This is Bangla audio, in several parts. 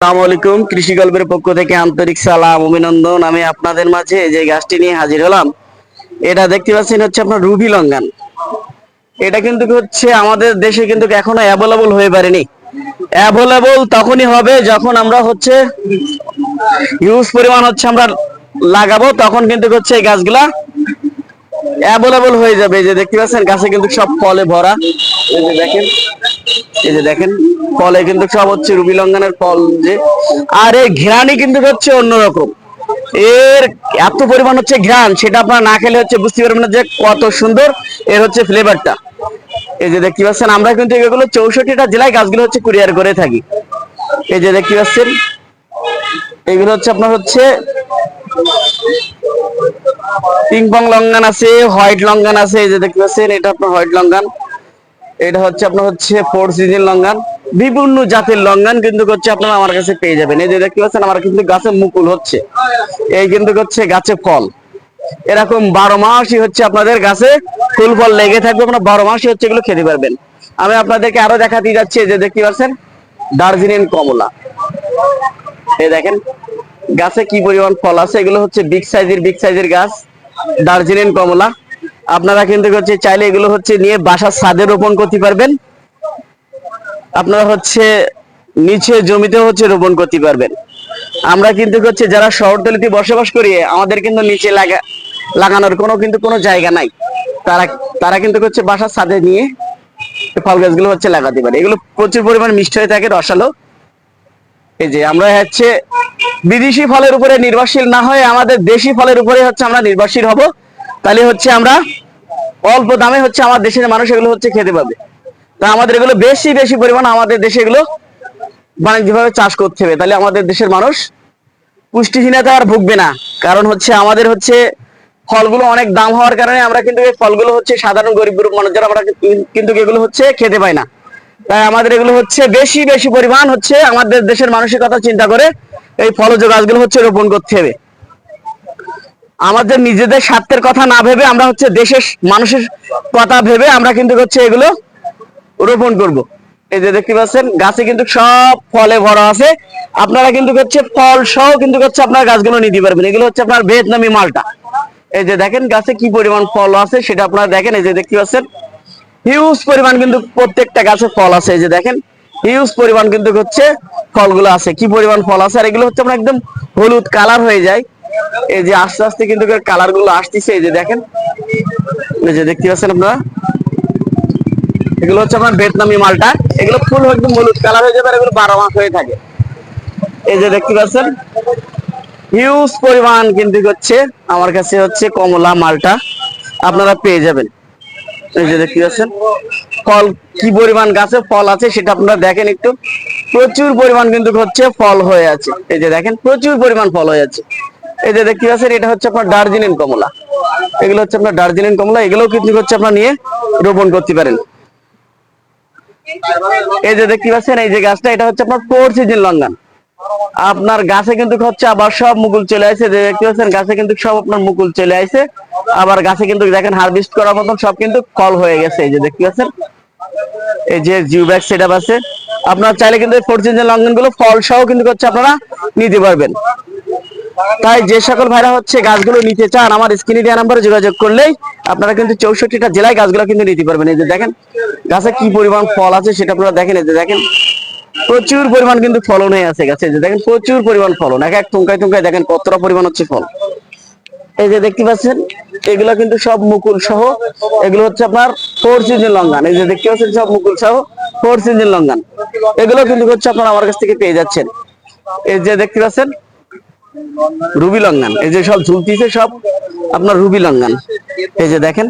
আসসালামু আলাইকুম। কৃষি গল্পের পক্ষ থেকে আন্তরিক সালাম, অভিনন্দন। আমি আপনাদের মাঝে যে গাছটি নিয়ে হাজির হলাম, এটা দেখতে পাচ্ছেন হচ্ছে আপনার রুবি লঙ্গান। এটা কিন্তু হচ্ছে আমাদের দেশে কিন্তু এখনও অ্যাভেলেবল হয়ে পারেনি। অ্যাভেলেবল তখনই হবে যখন আমরা হচ্ছে হিউজ পরিমাণ হচ্ছে আমরা লাগাবো, তখন কিন্তু হচ্ছে এই গাছগুলা অ্যাভেলেবল হয়ে যাবে। এই যে দেখতে পাচ্ছেন, গাছে কিন্তু সব ফলে ভরা। এই যে দেখেন, এই যে দেখেন, ফলে কিন্তু সব হচ্ছে রুবি লঙ্ঘনের ফল যে। আর এই ঘ্রাণই কিন্তু হচ্ছে অন্যরকম। এর এত পরিমাণ হচ্ছে ঘ্রাণ, সেটা আপনারা না খেলে হচ্ছে বুঝতে পারবেন না যে কত সুন্দর এর হচ্ছে ফ্লেভারটা এই যে দেখতে পাচ্ছেন, আমরা কিন্তু এগুলো চৌষট্টিটা জেলায় গাছগুলো হচ্ছে কুরিয়ার করে থাকি। এই যে দেখতে পাচ্ছেন, এগুলো হচ্ছে আপনার হচ্ছে পিংপং লঙ্গান আছে হোয়াইট লঙ্গান আছে, এই যে দেখতে পাচ্ছেন, এটা আপনার হোয়াইট লঙ্গান এটা হচ্ছে আপনার হচ্ছে ফোর সিজন লঙ্গান বিভিন্ন জাতের লঙ্গান কিন্তু হচ্ছে আপনারা আমার কাছে পেয়ে যাবেন। এই যে দেখতে পাচ্ছেন, আমার কিন্তু গাছে মুকুল হচ্ছে। এই কিন্তু হচ্ছে গাছে ফল। এরকম বারো মাসই হচ্ছে আপনাদের গাছে ফুল ফল লেগে থাকবে, আপনার বারো মাসই হচ্ছে এগুলো খেতে পারবেন। আমি আপনাদেরকে আরও দেখাতে যাচ্ছি যে দেখতে পাচ্ছেন, দার্জিলিং কমলা। এই দেখেন গাছে কি পরিমাণ ফল আছে? এগুলো হচ্ছে বিগ সাইজের বিগ সাইজের গাছ। দার্জিলিং কমলা। আপনারা কিন্তু হচ্ছে চাইলে এগুলো হচ্ছে নিয়ে বাসার ছাদে রোপণ করতে পারবেন। আপনারা হচ্ছে নিচে জমিতে হচ্ছে রোপণ করতে পারবেন। আমরা কিন্তু হচ্ছে যারা শহরতলিতে বসবাস করি, আমাদের কিন্তু নিচে লাগা লাগানোর কোনো কিন্তু কোনো জায়গা নাই। তারা তারা কিন্তু হচ্ছে বাসার ছাদে নিয়ে ফল গাছগুলো হচ্ছে লাগাতে পারে। এগুলো প্রচুর পরিমাণ মিষ্টি হয়ে থাকে, রসালো। এই যে আমরা হচ্ছে বিদেশি ফলের উপরে নির্ভরশীল না হয়ে আমাদের দেশি ফলের উপরে হচ্ছে আমরা নির্ভরশীল হব। তাহলে হচ্ছে আমরা অল্প দামে হচ্ছে আমার দেশের মানুষ এগুলো হচ্ছে খেতে পাবে তা আমাদের এগুলো বেশি বেশি পরিমাণ আমাদের দেশে এগুলো বাণিজ্যিকভাবে চাষ করতে হবে। তাহলে আমাদের দেশের মানুষ পুষ্টিহীনতা আর ভুগবে না। কারণ হচ্ছে আমাদের হচ্ছে ফলগুলো অনেক দাম হওয়ার কারণে আমরা কিন্তু এই ফলগুলো হচ্ছে সাধারণ গরিব গ্রুপ মানুষ যারা আমরা কিন্তু এগুলো হচ্ছে খেতে পাই না। তাই আমাদের এগুলো হচ্ছে বেশি বেশি পরিমাণ হচ্ছে আমাদের দেশের মানুষের কথা চিন্তা করে এই ফলজ গাছগুলো হচ্ছে রোপণ করতে হবে। আমাদের নিজেদের স্বার্থের কথা না ভেবে আমরা হচ্ছে দেশের মানুষের কথা ভেবে আমরা কিন্তু হচ্ছে এগুলো রোপণ করব। এই যে দেখতে পাচ্ছেন, গাছে কিন্তু সব ফলে ভরা আছে। আপনারা কিন্তু হচ্ছে ফল সহ কিন্তু হচ্ছে আপনার গাছগুলো নিতে পারবেন। এগুলো হচ্ছে আপনার ভিয়েতনামি মালটা। এই যে দেখেন, গাছে কি পরিমাণ ফল আছে সেটা আপনারা দেখেন। এই যে দেখতে পাচ্ছেন, হিউজ পরিমাণ কিন্তু প্রত্যেকটা গাছে ফল আছে। এই যে দেখেন হিউজ পরিমাণ কিন্তু হচ্ছে ফলগুলো আছে। কি পরিমাণ ফল আছে? আর এগুলো হচ্ছে আপনার একদম হলুদ কালার হয়ে যায়। এই যে আস্তে আস্তে কিন্তু কালারগুলো আসতেছে, এই যে দেখেন। এই যে দেখতে পাচ্ছেন আপনারা? এগুলো হচ্ছে আপনার ভিয়েতনামি মালটা। এগুলো ফুল একদম হলুদ কালার হয়ে যাবে আর এগুলো বারো মাস হয়ে থাকে। এই যে দেখতে পাচ্ছেন? হিউজ পরিমাণ কিন্তু হচ্ছে আমার কাছে হচ্ছে কমলা মালটা আপনারা পেয়ে যাবেন। এই যে দেখতে পাচ্ছেন, ফল কি পরিমাণ গাছে ফল আছে সেটা আপনারা দেখেন একটু। প্রচুর পরিমাণ কিন্তু হচ্ছে ফল হয়ে আছে। এই যে দেখেন, প্রচুর পরিমাণ ফল হয়ে আছে। এই যে দেখতে পাচ্ছেন, এটা হচ্ছে আপনার দার্জিলিং কমলা। এগুলো হচ্ছে আপনার দার্জিলিং কমলা, এগুলোও কিন্তু হচ্ছে আপনার নিয়ে রোপণ করতে পারেন। এই যে দেখতে পাচ্ছেন, এই যে গাছটা, এটা হচ্ছে আপনার ফোর সিজন লঙ্গান। আপনার গাছে কিন্তু হচ্ছে আবার সব মুকুল চলে আসে, যে দেখতে পাচ্ছেন, গাছে কিন্তু সব আপনার মুকুল চলে আসে। আবার গাছে কিন্তু দেখেন হারভেস্ট করার মতন সব কিন্তু ফল হয়ে গেছে, এই যে দেখতে পাচ্ছেন। এই যে জিও ব্যাগ সেটআপ আছে। আপনারা চাইলে কিন্তু ফোর সিজন লঙ্ঘনগুলো ফল সহ কিন্তু হচ্ছে আপনারা নিতে পারবেন। তাই যে সকল ভাইরা হচ্ছে গাছগুলো নিতে চান, আমার স্ক্রিনে দেওয়া নাম্বারে যোগাযোগ করলেই আপনারা কিন্তু চৌষট্টিটা জেলায় গাছগুলো কিন্তু নিতে পারবেন। এই যে দেখেন, গাছে কি পরিমাণ ফল আছে সেটা আপনারা দেখেন, এই যে দেখেন। প্রচুর পরিমাণ কিন্তু ফলন হয়ে আছে গাছে। যে দেখেন, প্রচুর পরিমাণ ফলন। এক এক টুঙ্কায় টুঙ্কায় দেখেন কতটা পরিমাণ হচ্ছে ফল। এই যে দেখতে পাচ্ছেন, এগুলো কিন্তু সব মুকুল সহ, এগুলো হচ্ছে আপনার ফোর সিজন লঙ্গান। এই যে দেখতে পাচ্ছেন, সব মুকুল সহ ফোর সিজন লঙ্গান। এগুলো কিন্তু হচ্ছে আপনার আমার কাছ থেকে পেয়ে যাচ্ছেন। এই যে দেখতে পাচ্ছেন, রুবি লঙ্গান। এই যে সব ঝুলতিছে, সব আপনার রুবি লঙ্গান। এই যে দেখেন,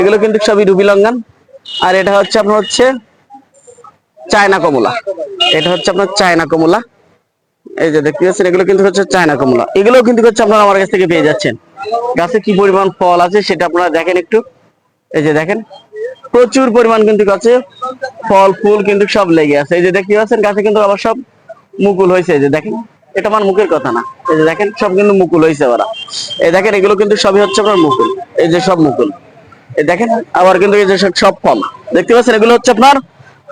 এগুলো কিন্তু সবই রুবি লঙ্গান। আর এটা হচ্ছে আপনার হচ্ছে চায়না কমলা। এটা হচ্ছে আপনার চায়না কমলা। এই যে দেখতে পাচ্ছেন, এগুলো কিন্তু হচ্ছে চায়না কমলা। এগুলো কিন্তু হচ্ছে আপনারা আমার কাছ থেকে পেয়ে যাচ্ছেন। গাছে কি পরিমাণ ফল আছে সেটা আপনারা দেখেন একটু। এই যে দেখেন, প্রচুর পরিমাণ কিন্তু গাছে ফল, ফুল কিন্তু সব লেগে আছে। এই যে দেখতে পাচ্ছেন, গাছে কিন্তু আবার সব মুকুল হয়েছে। এই যে দেখেন, এটা আমার মুখের কথা না। এই যে দেখেন, সব কিন্তু মুকুল হয়েছে ওরা এই দেখেন, এগুলো কিন্তু সবই হচ্ছে আপনার মুকুল। এই যে সব মুকুল। এই দেখেন, আবার কিন্তু এই যে সব- সব ফল। দেখতে পাচ্ছেন, এগুলো হচ্ছে আপনার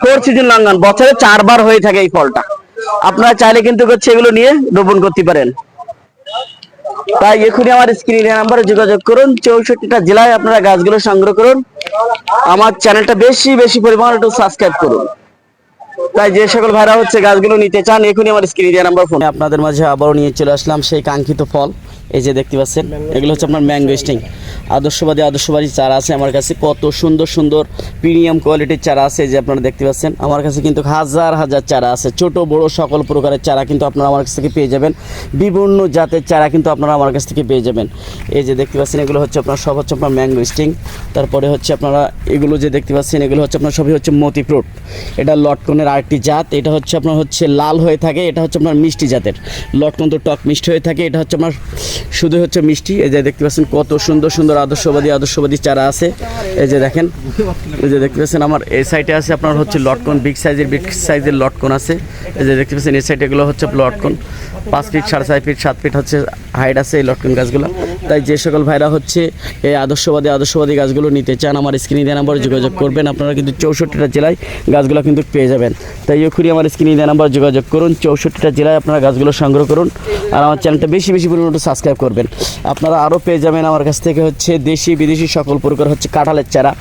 ফোর সিজন লাঙ্গন, বছরে চারবার হয়ে থাকে এই ফলটা। আপনারা চাইলে কিন্তু হচ্ছে এগুলো নিয়ে রোপণ করতে পারেন। তাই এখনই আমার স্ক্রিনে নাম্বারে যোগাযোগ করুন, চৌষট্টিটা জেলায় আপনারা গাছগুলো সংগ্রহ করুন। আমার চ্যানেলটা বেশি বেশি পরিমাণ একটু সাবস্ক্রাইব করুন। তাই যে সকল ভাইরা হচ্ছে গাছগুলো নিতে চান, এখনই আমার স্ক্রিনে দেওয়া নাম্বার ফোন আপনাদের মাঝে আবারও নিয়ে চলে আসলাম সেই কাঙ্ক্ষিত ফল। এই যে দেখতে পাচ্ছেন, এগুলো হচ্ছে আপনার ম্যাঙ্গো স্টিং। আদর্শবাদী আদর্শবাদী চারা আছে আমার কাছে। কত সুন্দর সুন্দর প্রিমিয়াম কোয়ালিটির চারা আছে যে আপনারা দেখতে পাচ্ছেন। আমার কাছে কিন্তু হাজার হাজার চারা আছে। ছোট, বড় সকল প্রকারের চারা কিন্তু আপনারা আমার কাছ থেকে পেয়ে যাবেন। বিভিন্ন জাতের চারা কিন্তু আপনারা আমার কাছ থেকে পেয়ে যাবেন। এই যে দেখতে পাচ্ছেন, এগুলো হচ্ছে আপনার, সব হচ্ছে আপনার ম্যাঙ্গো স্টিং। তারপরে হচ্ছে আপনারা এগুলো যে দেখতে পাচ্ছেন, এগুলো হচ্ছে আপনার, সবই হচ্ছে মতি ফ্রুট। এটা লটকনের আরেকটি জাত। এটা হচ্ছে আপনার হচ্ছে লাল হয়ে থাকে, এটা হচ্ছে আপনার মিষ্টি জাতের। লটকন্ত টক মিষ্টি হয়ে থাকে, এটা হচ্ছে আপনার শুধু হচ্ছে মিষ্টি। এই যে দেখতে পাচ্ছেন কত সুন্দর সুন্দর আদর্শবাদী আদর্শবাদী চারা আছে। এই যে দেখেন, এই যে দেখতে পাচ্ছেন আমার এই সাইডে আছে, আপনার হচ্ছে লটকন বিগ সাইজের বিগ সাইজের লটকন আছে। এই যে দেখতে পাচ্ছেন, এই সাইডে এগুলো হচ্ছে লটকন। পাঁচ ফিট সাড়ে চার ফিট সাত ফিট হচ্ছে হাইট আছে এই লটকন গাছগুলো। তাই যে সকল ভাইরা হচ্ছে এই আদর্শবাদী আদর্শবাদী গাছগুলো নিতে চান, আমার স্ক্রিনে দেওয়া নাম্বারে যোগাযোগ করবেন। আপনারা কিন্তু চৌষট্টিটা জেলায় গাছগুলো কিন্তু পেয়ে যাবেন। তাই এক্ষুনি আমার স্ক্রিনে দেওয়া নাম্বার যোগাযোগ করুন, চৌষট্টিটা জেলায় আপনারা গাছগুলো সংগ্রহ করুন। আর আমার চ্যানেলটা বেশি বেশি পরিমাণে সাবস্ক্রাইব করবেন। আপনারা আরও পেয়ে যাবেন আমার কাছ থেকে হচ্ছে দেশি, বিদেশি সকল প্রকার হচ্ছে কাঁঠালের চারা।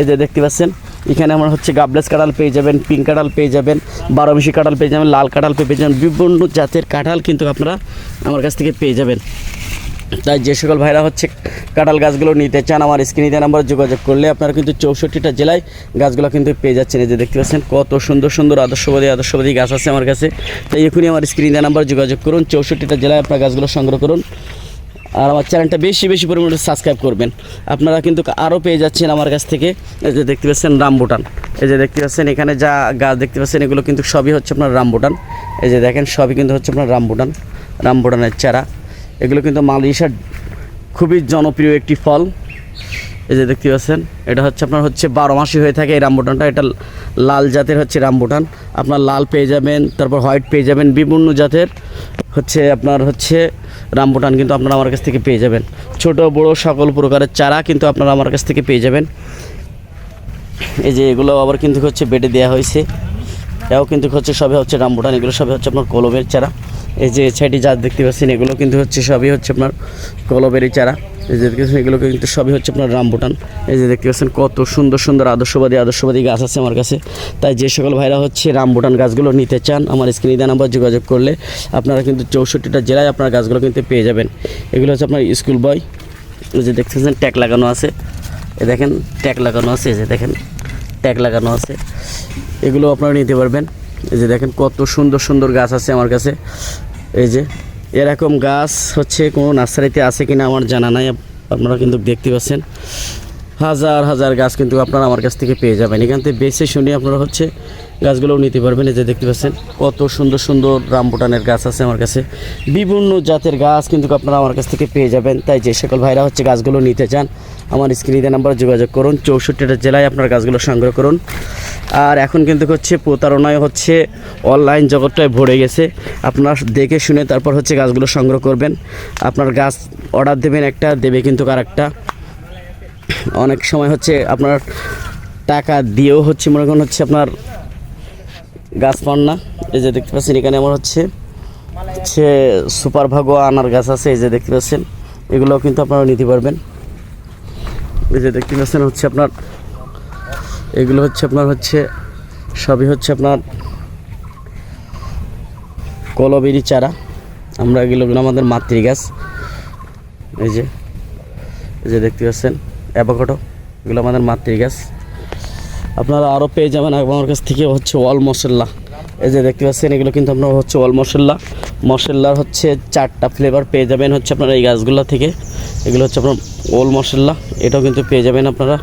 এই যে দেখতে পাচ্ছেন, এখানে আমার হচ্ছে গাবলেস কাঁঠাল পেয়ে যাবেন, পিঙ্ক কাঁঠাল পেয়ে যাবেন, বারোমিশি কাঁঠাল পেয়ে যাবেন, লাল কাঁঠাল পেয়ে যাবেন, বিভিন্ন জাতের কাঁঠাল কিন্তু আপনারা আমার কাছ থেকে পেয়ে যাবেন। তাই যে সকল ভাইরা হচ্ছে কাঁঠাল গাছগুলো নিতে চান, আমার স্ক্রিনে দেওয়া নাম্বার যোগাযোগ করলে আপনারা কিন্তু চৌষট্টিটা জেলায় গাছগুলো কিন্তু পেয়ে যাচ্ছেন। এই যে দেখতে পাচ্ছেন, কত সুন্দর সুন্দর আদর্শবাদী আদর্শবাদী গাছ আছে আমার কাছে। তাই এখনই আমার স্ক্রিনে দেওয়া নাম্বার যোগাযোগ করুন, চৌষট্টিটা জেলায় আপনার গাছগুলো সংগ্রহ করুন। আর আমার চ্যানেলটা বেশি বেশি পরিমাণে সাবস্ক্রাইব করবেন। আপনারা কিন্তু আরও পেয়ে যাচ্ছেন আমার কাছ থেকে, এই যে দেখতে পাচ্ছেন রামবুটান এই যে দেখতে পাচ্ছেন, এখানে যা গাছ দেখতে পাচ্ছেন, এগুলো কিন্তু সবই হচ্ছে আপনার রামবুটান এই যে দেখেন, সবই কিন্তু হচ্ছে আপনার রামবুটান রামবুটানের চারা। এগুলো কিন্তু মালয়েশিয়ার খুবই জনপ্রিয় একটি ফল। এই যে দেখতে পাচ্ছেন, এটা হচ্ছে আপনার হচ্ছে বারো মাসি হয়ে থাকে এই রামবুটানটা। এটা লাল জাতের হচ্ছে রামবুটান। আপনার লাল পেয়ে যাবেন, তারপর হোয়াইট পেয়ে যাবেন, বিভিন্ন জাতের হচ্ছে আপনার হচ্ছে রামবুটান কিন্তু আপনারা আমার কাছ থেকে পেয়ে যাবেন। ছোট, বড় সকল প্রকারের চারা কিন্তু আপনারা আমার কাছ থেকে পেয়ে যাবেন। এই যে এগুলো আবার কিন্তু হচ্ছে বেডে দেওয়া হয়েছে। এও কিন্তু হচ্ছে সবই হচ্ছে রামবুটান, এগুলো সবই হচ্ছে আপনার কলমের চারা। এই যে সাইডে যা দেখতে পাচ্ছেন, এগুলো কিন্তু হচ্ছে সবই হচ্ছে আপনার কলবেরি চারা। এই যে দেখতে পাচ্ছেন এগুলো কিন্তু সবই হচ্ছে আপনার রামবুটান এই যে দেখতে পাচ্ছেন, কত সুন্দর সুন্দর আদর্শবাদী আদর্শবাদী গাছ আছে আমার কাছে। তাই যে সকল ভাইরা হচ্ছে রামবুটান গাছগুলো নিতে চান, আমার স্ক্রিনে দেওয়া নাম্বার যোগাযোগ করলে আপনারা কিন্তু চৌষট্টিটা জেলায় আপনার গাছগুলো কিন্তু পেয়ে যাবেন। এগুলো হচ্ছে আপনার স্কুল বয়, এই যে দেখতে পাচ্ছেন, ট্যাগ লাগানো আছে। এ দেখেন, ট্যাগ লাগানো আছে, এই যে দেখেন, ট্যাগ লাগানো আছে। এগুলো আপনারা নিতে পারবেন। এই যে দেখেন কত সুন্দর সুন্দর গাছ আছে আমার কাছে। এই যে এরকম গাছ হচ্ছে কোনো নার্সারিতে আছে কিনা আমার জানা নাই, আপনারা কিন্তু দেখতে পাচ্ছেন। হাজার হাজার গাছ কিন্তু আপনারা আমার কাছ থেকে পেয়ে যাবেন। এখান থেকে বেশি শুনে আপনারা হচ্ছে গাছগুলোও নিতে পারবেন, এই যে দেখতে পাচ্ছেন কত সুন্দর সুন্দর রামবুটানের গাছ আছে আমার কাছে। বিভিন্ন জাতের গাছ কিন্তু আপনারা আমার কাছ থেকে পেয়ে যাবেন। তাই যে সকল ভাইরা হচ্ছে গাছগুলো নিতে চান, আমার স্ক্রিনে নাম্বার যোগাযোগ করুন, চৌষট্টিটা জেলায় আপনার গাছগুলো সংগ্রহ করুন। আর এখন কিন্তু হচ্ছে প্রতারণায় হচ্ছে অনলাইন জগৎটায় ভরে গেছে। আপনার দেখে শুনে তারপর হচ্ছে গাছগুলো সংগ্রহ করবেন। আপনার গাছ অর্ডার দেবেন একটা, দেবে কিন্তু আর একটা অনেক সময় হচ্ছে আপনার টাকা দিয়েও হচ্ছে মনে করেন হচ্ছে আপনার গাছ পান না এই যে দেখতে পাচ্ছেন, এখানে আমার হচ্ছে হচ্ছে সুপার ভাগো আনার গাছ আছে, এই যে দেখতে পাচ্ছেন। এগুলোও কিন্তু আপনারা নিতে পারবেন। এই যে দেখতে পাচ্ছেন, হচ্ছে আপনার, এগুলো হচ্ছে আপনার হচ্ছে, সবই হচ্ছে আপনার কলবেরি চারা। আমরা এগুলো আমাদের মাতৃ গাছ এই যে এই যে দেখতে পাচ্ছেন, অ্যাভোকাডো, এগুলো আমাদের মাতৃ গাছ আপনারা আরও পেয়ে যাবেন আমার কাছ থেকে হচ্ছে ওয়াল মশলা। এই যে দেখতে পাচ্ছেন, এগুলো কিন্তু আপনার হচ্ছে ওয়াল মশলা। মশলার হচ্ছে চারটা ফ্লেভার পেয়ে যাবেন হচ্ছে আপনারা এই গাছগুলো থেকে। এগুলো হচ্ছে আপনার ওল মশলা, এটাও কিন্তু পেয়ে যাবেন আপনারা।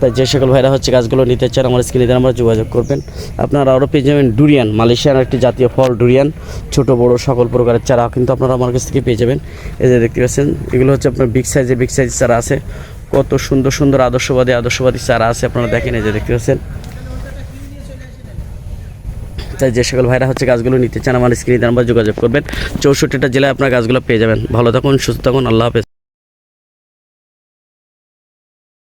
তাই যে সকল ভাইরা হচ্ছে গাছগুলো নিতে চান, আমার স্ক্রিনে আমরা যোগাযোগ করবেন। আপনারা আরও পেয়ে যাবেন ডুরিয়ান মালয়েশিয়ার একটি জাতীয় ফল ডুরিয়ান ছোট, বড়, সকল প্রকারের চারা কিন্তু আপনারা আমার কাছ থেকে পেয়ে যাবেন। এই যে দেখতে পাচ্ছেন, এগুলো হচ্ছে আপনার বিগ সাইজে বিগ সাইজ চারা আছে। কত সুন্দর সুন্দর আদর্শবাদী আদর্শবাদী চারা আছে, আপনারা দেখেন, এই যে দেখতে পাচ্ছেন। তাই যে সকল ভাইরা হচ্ছে গাছগুলো নিতে চান, আমার স্ক্রিনে নাম্বার যোগাযোগ করবেন। চৌষট্টিটা জেলায় আপনার গাছগুলো পেয়ে যাবেন। ভালো থাকুন, সুস্থ থাকুন, আল্লাহ হাফেজ।